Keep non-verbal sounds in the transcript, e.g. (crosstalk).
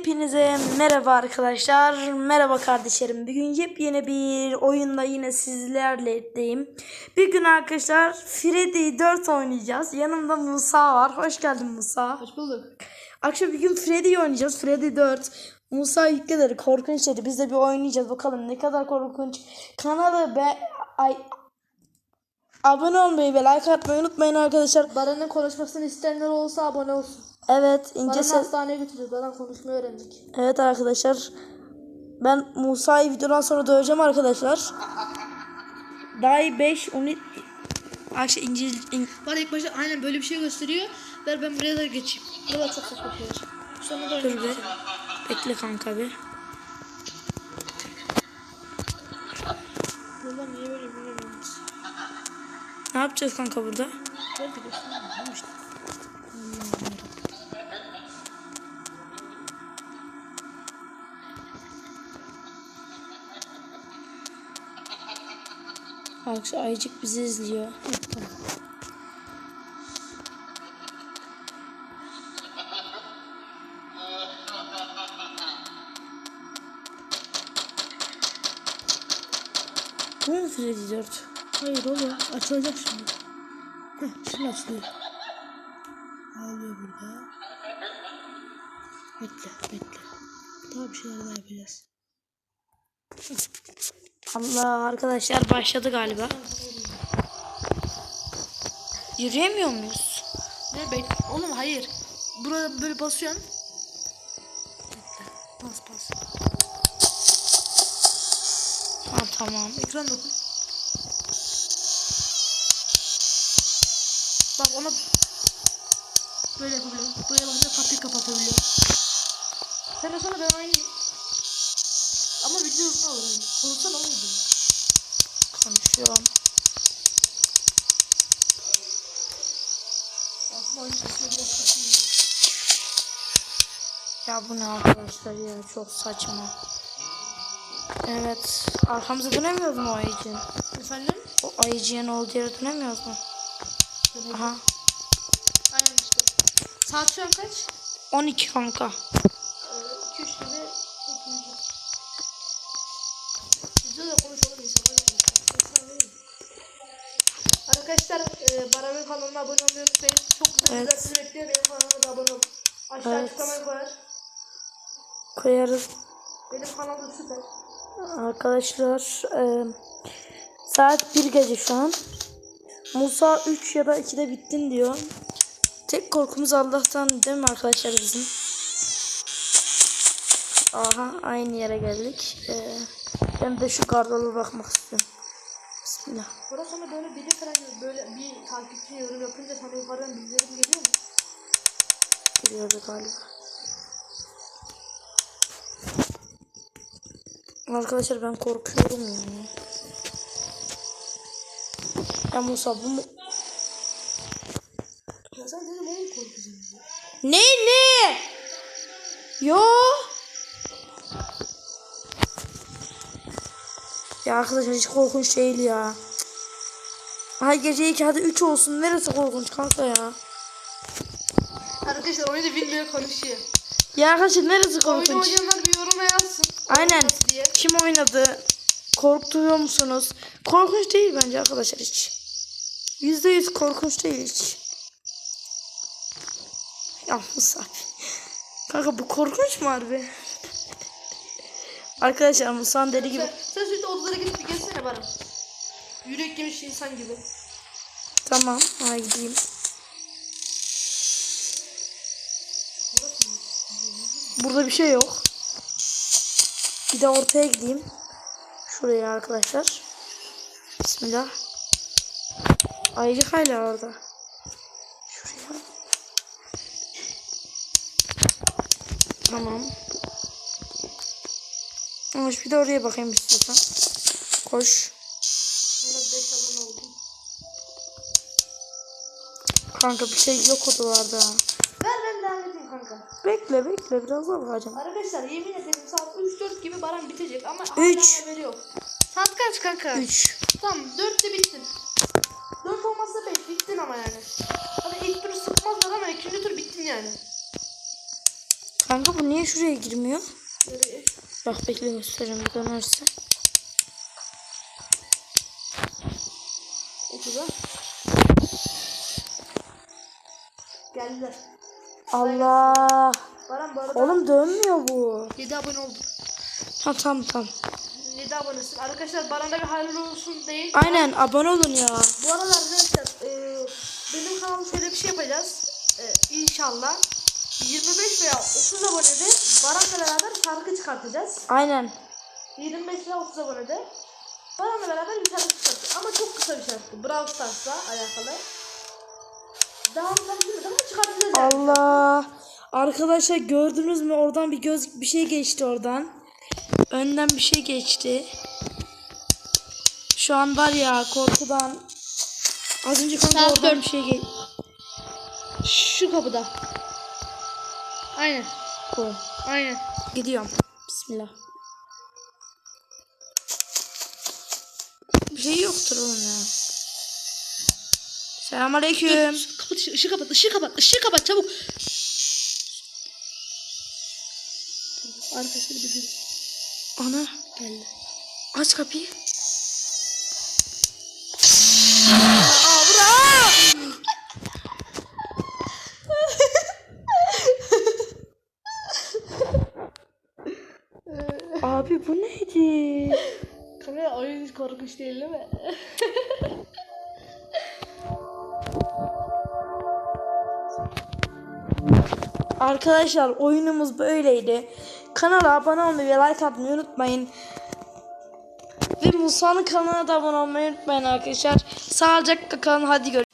Hepinize merhaba arkadaşlar. Merhaba kardeşlerim. Bugün yepyeni bir oyunda yine sizlerleyim. Bir gün arkadaşlar Freddy 4 oynayacağız. Yanımda Musa var. Hoş geldin Musa. Hoş bulduk. Akşam bir gün Freddy oynayacağız. Freddy 4. Musa yükledir. Korkunç dedi. Biz de bir oynayacağız. Bakalım ne kadar korkunç. Kanalı be ay abone olmayı ve like atmayı unutmayın arkadaşlar. Baran'ın konuşmasını isteyenler olsa abone olsun. Evet ince Baran'ı hastaneye götürüyoruz. Baran konuşmayı öğrendik. Evet arkadaşlar. Ben Musa'yı videodan sonra döveceğim arkadaşlar. Day 5 uni Ayşe ince in- Bana ilk başta aynen böyle bir şey gösteriyor. Ver ben buraya da geçeyim. Buralar çok saçma şeyler. Sonra da Dur be. Bekle kanka bir. Ne yapacağız kanka burada? Akşam Aycık bizi izliyor. Bu mu Freddy 4? Hayır oğlum açılacak şimdi. Heh, şimdi açılıyor. Ağlıyor burada. Bekle bekle. Daha bir şeyler daha yapacağız. Allah arkadaşlar başladı galiba. Yürüyemiyor muyuz? Ne bek? Oğlum hayır. Burada böyle basıyorsun. Bekle. Bas bas. Ha tamam. Ekran dokun. Bak ona böyle yapabiliyorum. Buraya bakınca kapıyı kapatabiliyorum. Sen de sonra ben oynayayım. Ama video uzun olur. Yani. Konuşsana oğlum. Konuşuyorum. Aslında oyun sesine biraz. Ya bu ne arkadaşlar ya çok saçma. Evet. Arkamıza dönemiyoruz mu o ayıcığın? Efendim? O ayıcığın olduğu yere dönemiyoruz mu? Şöyle- Aha. Aynen işte. Saat şu an kaç? 12 kanka. 2-3 gibi ikinci. Videoda konuşalım insanlarla konuşalım. Arkadaşlar e, Baran'ın kanalına abone olmayı unutmayın. Çok güzel Evet. bekliyor. Benim kanalıma da abone olun. Aşağı Evet. açıklamaya koyar. Koyarız. Benim kanal da süper. Arkadaşlar e, saat 1 gece şu an. Musa 3 ya da 2'de bittin diyor. Tek korkumuz Allah'tan değil mi arkadaşlar bizim? Aha aynı yere geldik. E, ben de şu gardalı bakmak istiyorum. Bismillah. Sonra sonra böyle biri falan böyle bir takipçi yorum yapınca sana yukarıdan bildirim geliyor mu? Geliyordu galiba. Arkadaşlar ben korkuyorum yani. Ya bu sen dedim oğlum korkuyorsun. Ne ne? Yo. Ya arkadaşlar hiç korkunç değil ya. Ay gece iki hadi 3 olsun. Neresi korkunç kanka ya? Arkadaşlar oyunu bilmiyor konuşuyor. Ya arkadaşlar neresi Oyunu korkunç? oynayanlar bir yoruma yazsın. Aynen. Kim oynadı? Korkutuyor musunuz? Korkunç değil bence arkadaşlar hiç. Yüzde yüz korkunç değil hiç. Ya Musab. Kanka bu korkunç mu harbi? Arkadaşlar Musa'nın deli gibi. Sen, sen sürekli odalara gidip bir gezsene bana. Yürek yemiş insan gibi. Tamam. Ha gideyim. Burada bir şey yok. Bir de ortaya gideyim. Şuraya arkadaşlar. Bismillah. Ayıcık hala orada. Şuraya. Tamam. Ama bir de oraya bakayım istiyorsan. Koş. Biraz 5 abone oldum. Kanka bir şey yok odalarda. Ver ben devam edeyim kanka. Bekle bekle biraz daha bakacağım. Arkadaşlar yemin ederim saat 3-4 gibi baran bitecek ama Üç. hala haberi yok. Saat kaç kanka? 3. Tamam 4'te bittin. Niye şuraya girmiyor? Nereye? Bak bekle göstereceğim bir dönerse. Geldiler. Allah. Baran Oğlum dönmüyor bu. 7 abone oldu. Tamam tamam tamam. 7 abonesin. Arkadaşlar Baran'da bir hayırlı olsun değil. Aynen abone olun ya. Bu arada arkadaşlar e, benim kanalım şöyle bir şey yapacağız. E, inşallah. 25 veya 30 abonede Baran'la beraber şarkı çıkartacağız. Aynen. 25 veya 30 abonede Baran'la beraber bir şarkı çıkartacağız. Ama çok kısa bir şarkı. Brawl Stars'la alakalı. Daha fazla ama çıkartacağız yani. Allah. Arkadaşlar gördünüz mü oradan bir göz bir şey geçti oradan. Önden bir şey geçti. Şu an var ya korkudan. Az önce kanka Saat oradan dört. bir şey geçti. Şu kapıda. Aynen. Aynen. Gidiyorum. Bismillah. Bir şey yoktur oğlum ya. Selamünaleyküm. Kapat ışığı, kapat, ışığı kapat, ışığı kapat çabuk. Arkasını bir. Ana Geldi. aç kapıyı. Abi bu neydi? Kamera oyun hiç korkunç değil mi? (laughs) Arkadaşlar oyunumuz böyleydi. Kanala abone olmayı ve like atmayı unutmayın. Ve Musa'nın kanalına da abone olmayı unutmayın arkadaşlar. Sağlıcakla kalın hadi görüşürüz.